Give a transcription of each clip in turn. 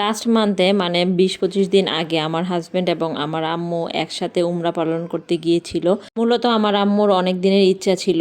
Last মান্থে মানে বিশ পঁচিশ দিন আগে, আমার হাজব্যান্ড এবং আমার আম্মু একসাথে উমরা পালন করতে গিয়েছিল। মূলত আমার আম্মুর অনেক দিনের ইচ্ছা ছিল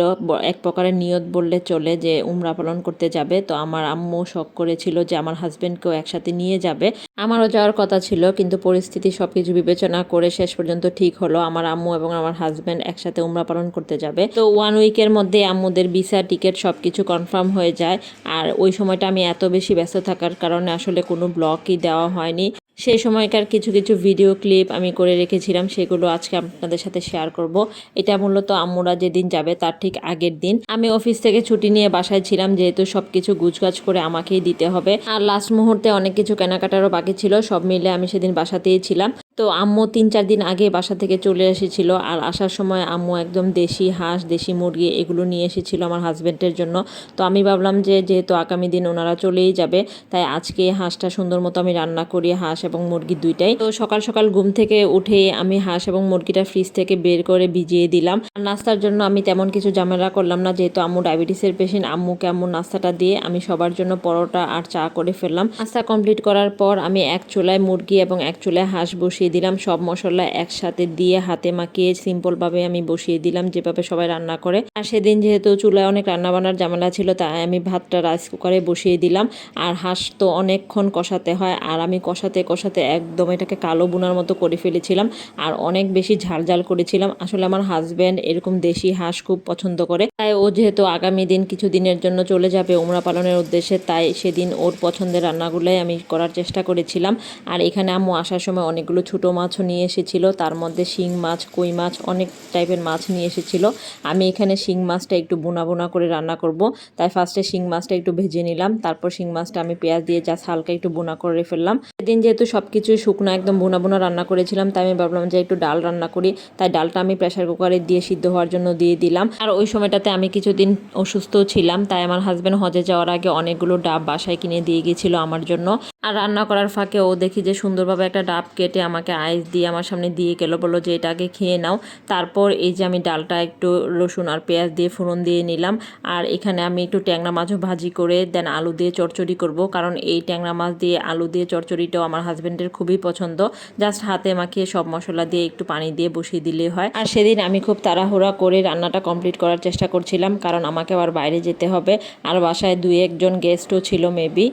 এক প্রকারের নিয়ত বললে চলে যে উমরা পালন করতে যাবে। তো আমার আম্মু শখ করেছিল যে আমার হাজব্যান্ডকেও একসাথে নিয়ে যাবে। আমারও যাওয়ার কথা ছিল, কিন্তু পরিস্থিতি সব কিছু বিবেচনা করে শেষ পর্যন্ত ঠিক হলো। আমার আম্মু এবং আমার হাজব্যান্ড একসাথে উমরা পালন করতে যাবে। তো ওয়ান উইকের মধ্যে আম্মুদের ভিসা টিকিট সব কিছু কনফার্ম হয়ে যায়। আর ওই সময়টা আমি এত বেশি ব্যস্ত থাকার কারণে আসলে কোনো ব্লগই দেওয়া হয়নি। সেই সময়কার কিছু কিছু ভিডিও ক্লিপ আমি করে রেখেছিলাম, সেগুলো আজকে আপনাদের সাথে শেয়ার করব। এটা মূলত আম্মুরা যেদিন যাবে তার ঠিক আগের দিন। আমি অফিস থেকে ছুটি নিয়ে বাসায় ছিলাম, যেহেতু সব কিছু গুছগাছ করে আমাকেই দিতে হবে। আর লাস্ট মুহূর্তে অনেক কিছু কেনাকাটারও বাকি ছিল, সব মিলে আমি সেদিন বাসাতেই ছিলাম। তো আম্মু তিন চার দিন আগে বাসা থেকে চলে এসেছিল আর আসার সময় আম্মু একদম দেশি হাঁস, দেশি মুরগি এগুলো নিয়ে এসেছিল আমার হাজব্যান্ডের জন্য। তো আমি ভাবলাম যে যেহেতু আগামী দিন ওনারা চলেই যাবে, তাই আজকে হাঁসটা সুন্দর মতো আমি রান্না করি, হাঁস এবং মুরগি দুইটাই। তো সকাল সকাল ঘুম থেকে উঠে আমি হাঁস এবং মুরগিটা ফ্রিজ থেকে বের করে ভিজিয়ে দিলাম। আর নাস্তার জন্য আমি তেমন কিছু ঝামেলা করলাম না, যেহেতু আম্মু ডায়াবেটিসের পেশেন্ট আম্মুকে আম্মু নাস্তাটা দিয়ে আমি সবার জন্য পরোটা আর চা করে ফেললাম। নাস্তা কমপ্লিট করার পর আমি এক চুলায় মুরগি এবং এক চুলায় হাঁস বসিয়ে দিলাম। সব মশলা একসাথে দিয়ে হাতে মাখিয়ে সিম্পল ভাবে আমি বসিয়ে দিলাম, যেভাবে সবাই রান্না করে। আর সেদিন যেহেতু চুলায় অনেক রান্না বান্নার ঝামেলা ছিল, তাই আমি ভাতটা রাইস কুকারে বসিয়ে দিলাম। আর হাঁস তো অনেকক্ষণ কষাতে হয়, আর আমি কষাতে কষাতে একদম এটাকে কালো বোনার মতো করে ফেলেছিলাম। আর অনেক বেশি ঝাল ঝাল করেছিলাম। আসলে আমার হাজব্যান্ড এরকম দেশি হাঁস খুব পছন্দ করে। তাই ও যেহেতু আগামী দিন কিছু দিনের জন্য চলে যাবে উমরা পালনের উদ্দেশ্যে, তাই সেদিন ওর পছন্দের রান্নাগুলোই আমি করার চেষ্টা করেছিলাম। আর এখানে আম্মু আসার সময় অনেকগুলো ছোটো মাছও নিয়ে এসেছিল, তার মধ্যে শিং মাছ, কই মাছ, অনেক টাইপের মাছ নিয়ে এসেছিল। আমি এখানে শিং মাছটা একটু বোনা বোনা করে রান্না করব। তাই ফার্স্টে শিং মাছটা একটু ভেজে নিলাম, তারপর শিং মাছটা আমি পেঁয়াজ দিয়ে জাস্ট হালকা একটু বোনা করে ফেললাম। সেদিন যেহেতু সব কিছুই শুকনো একদম বোনা বোনা রান্না করেছিলাম, তাই আমি ভাবলাম যে একটু ডাল রান্না করি। তাই ডালটা আমি প্রেশার কুকারে দিয়ে সিদ্ধ হওয়ার জন্য দিয়ে দিলাম। আর ওই সময়টাতে আমি কিছুদিন অসুস্থ ছিলাম, তাই আমার হাজব্যান্ড হজে যাওয়ার আগে অনেকগুলো ডাব বাসায় কিনে দিয়ে গেছিল আমার জন্য। আর রান্না করার ফাঁকে ও দেখি যে সুন্দরভাবে একটা ডাব কেটে আমাকে আইস দিয়ে আমার সামনে দিয়ে গেলো, বলল যে এটা আগে খেয়ে নাও। তারপর এই যে আমি ডালটা একটু রসুন আর পেঁয়াজ দিয়ে ফোড়ন দিয়ে নিলাম। আর এখানে আমি একটু ট্যাংরা মাছও ভাজি করে দেন আলু দিয়ে চচ্চড়ি করব। কারণ এই ট্যাংরা মাছ দিয়ে আলু দিয়ে চচ্চড়িটাও আমার হাজব্যান্ডের খুবই পছন্দ। জাস্ট হাতে মাখিয়ে সব মশলা দিয়ে একটু পানি দিয়ে বসিয়ে দিলেই হয়। আর সেদিন আমি খুব তাড়াহুড়া করে রান্নাটা কমপ্লিট করার চেষ্টা করছিলাম, কারণ আমাকে আবার বাইরে যেতে হবে। আর বাসায় দুই একজন গেস্টও ছিল মেবি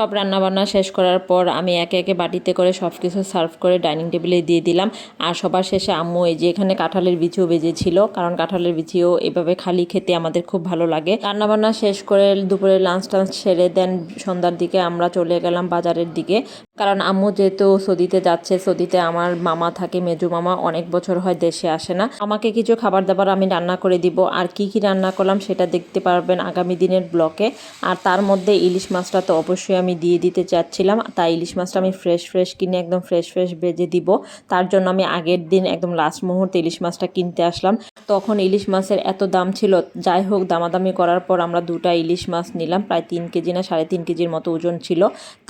সব রান্নাবান্না শেষ করার পর আমি একে একে বাটিতে করে সব কিছু সার্ভ করে ডাইনিং টেবিলে দিয়ে দিলাম। আর সবার শেষে আম্মু এই যে এখানে কাঁঠালের বিচিও বেজেছিল, কারণ কাঁঠালের বিচিও এভাবে খালি খেতে আমাদের খুব ভালো লাগে। রান্নাবান্না শেষ করে দুপুরে লাঞ্চ টাঞ্চ সেরে দেন সন্ধ্যার দিকে আমরা চলে গেলাম বাজারের দিকে। কারণ আম্মু যেহেতু সৌদিতে যাচ্ছে, সৌদিতে আমার মামা থাকে, মেজু মামা, অনেক বছর হয় দেশে আসে না। আমাকে কিছু খাবার দাবার আমি রান্না করে দিব। আর কি কি রান্না করলাম সেটা দেখতে পারবেন আগামী দিনের ব্লকে আর তার মধ্যে ইলিশ মাছটা তো অবশ্যই আমি দিয়ে দিতে চাচ্ছিলাম। তাই ইলিশ মাছটা আমি ফ্রেশ ফ্রেশ কিনে একদম ফ্রেশ ফ্রেশ ভেজে দিব। তার জন্য আমি আগের দিন একদম লাস্ট মুহূর্তে ইলিশ মাছটা কিনতে আসলাম। তখন ইলিশ মাছের এত দাম ছিল। যাই হোক, দামাদামি করার পর আমরা দুটা ইলিশ মাছ নিলাম। প্রায় তিন কেজি না, সাড়ে তিন কেজির মতো ওজন ছিল।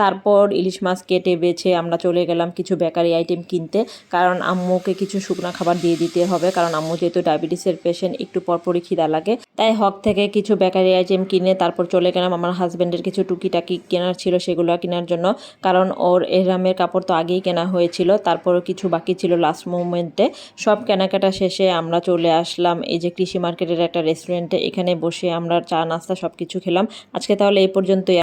তারপর ইলিশ মাছ কেটে বেছে আমরা চলে গেলাম কিছু বেকারি আইটেম কিনতে। কারণ আম্মুকে কিছু শুকনা খাবার দিয়ে দিতে হবে, কারণ আম্মু যেহেতু ডায়াবেটিসের পেশেন্ট একটু পরপরই খিদা লাগে। তাই হক থেকে কিছু বেকারি আইটেম কিনে তারপর চলে গেলাম। আমার হাজব্যান্ডের কিছু টুকিটাকি কেনার ছিল সেগুলো কেনার জন্য। কারণ ওর এরামের কাপড় তো আগেই কেনা হয়েছিল, তারপরও কিছু বাকি ছিল লাস্ট মোমেন্টে সব কেনাকাটা শেষে আমরা চলে আসলাম এই যে কৃষি মার্কেটের একটা রেস্টুরেন্টে এখানে বসে আমরা চা, নাস্তা সব কিছু খেলাম। আজকে তাহলে এই পর্যন্তই।